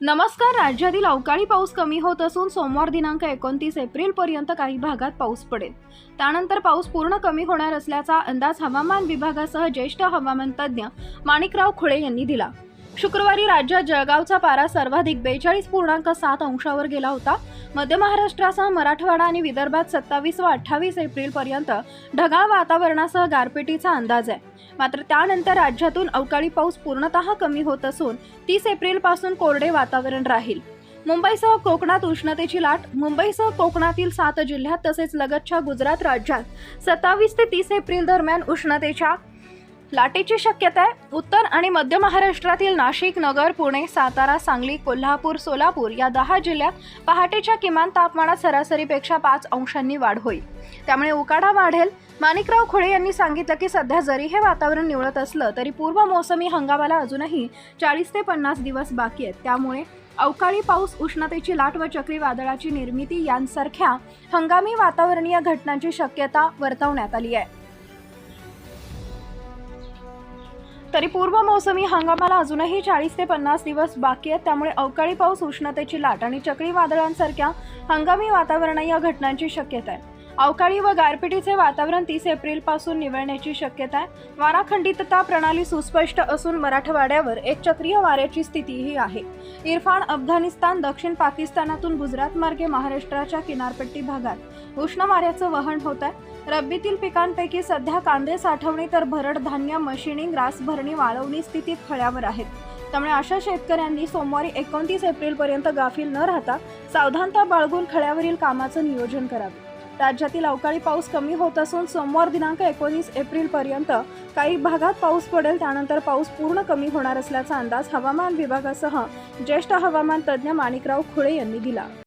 नमस्कार राज्यातील अवकाळी पाऊस कमी होत असून सोमवार दिनांक एकोणतीस एप्रिल पर्यंत काही भागात पाऊस पडेल. त्यानंतर पाऊस पूर्ण कमी होणार असल्याचा अंदाज हवामान विभागासह ज्येष्ठ हवामान तज्ज्ञ माणिकराव खुळे यांनी दिला. शुक्रवारी राज्यात जळगावचा पारा सर्वाधिक बेचाळीस पूर्णांक सात अंशावर गेला होता. मध्य महाराष्ट्रासह मराठवाडा आणि विदर्भात सत्तावीस व अठ्ठावीस एप्रिल पर्यंत ढगाळ वातावरणासह गारपिटीचा अंदाज आहे. मात्र त्यानंतर राज्यातून अवकाळी पाऊस पूर्णतः कमी होत असून तीस एप्रिलपासून कोरडे वातावरण राहील. मुंबईसह कोकणात उष्णतेची लाट मुंबईसह कोकणातील सात जिल्ह्यात तसेच लगतच्या गुजरात राज्यात सत्तावीस ते तीस एप्रिल दरम्यान उष्णतेच्या लाटेची शक्यता आहे. उत्तर आणि मध्य महाराष्ट्रातील नाशिक नगर पुणे सातारा सांगली कोल्हापूर सोलापूर या दहा जिल्ह्यात पहाटेच्या किमान तापमानात सरासरीपेक्षा पाच अंशांनी वाढ होईल. त्यामुळे उकाडा वाढेल. माणिकराव खुळे यांनी सांगितलं की सध्या जरी हे वातावरण निवळत असलं तरी पूर्व मोसमी हंगामाला अजूनही चाळीस ते पन्नास दिवस बाकी आहेत. त्यामुळे अवकाळी पाऊस उष्णतेची लाट व चक्रीवादळाची निर्मिती यांसारख्या हंगामी वातावरणीय घटनांची शक्यता वर्तवण्यात आली आहे. तरी पूर्व मोसमी हंगामाला अजूनही चाळीस ते पन्नास दिवस बाकी आहेत. त्यामुळे अवकाळी पाऊस उष्णतेची लाट आणि चक्रीवादळांसारख्या हंगामी वातावरणीय घटनांची शक्यता आहे. अवकाळी व गारपिटीचे वातावरण तीस एप्रिलपासून निवळण्याची शक्यता आहे. वारा खंडितता प्रणाली सुस्पष्ट असून मराठवाड्यावर एक चक्रीय वाऱ्याची स्थितीही आहे. इरफान अफगाणिस्तान दक्षिण पाकिस्तानातून गुजरात मार्गे महाराष्ट्राच्या किनारपट्टी भागात उष्ण वाऱ्याचं वहन होत आहे. रब्बीतील पिकांपैकी सध्या कांदे साठवणी तर भरड धान्य मशिनिंग रासभरणी वाळवणी स्थितीत खळ्यावर आहेत. त्यामुळे अशा शेतकऱ्यांनी सोमवारी एकोणतीस एप्रिलपर्यंत गाफील न राहता सावधानता बाळगून खळ्यावरील कामाचं नियोजन करावे. राज्यातील अवकाळी पाऊस कमी होत असून सोमवार दिनांक एकोणीस एप्रिलपर्यंत काही भागात पाऊस पडेल त्यानंतर पाऊस पूर्ण कमी होणार असल्याचा अंदाज हवामान विभागासह ज्येष्ठ हवामान तज्ज्ञ माणिकराव खुळे यांनी दिला.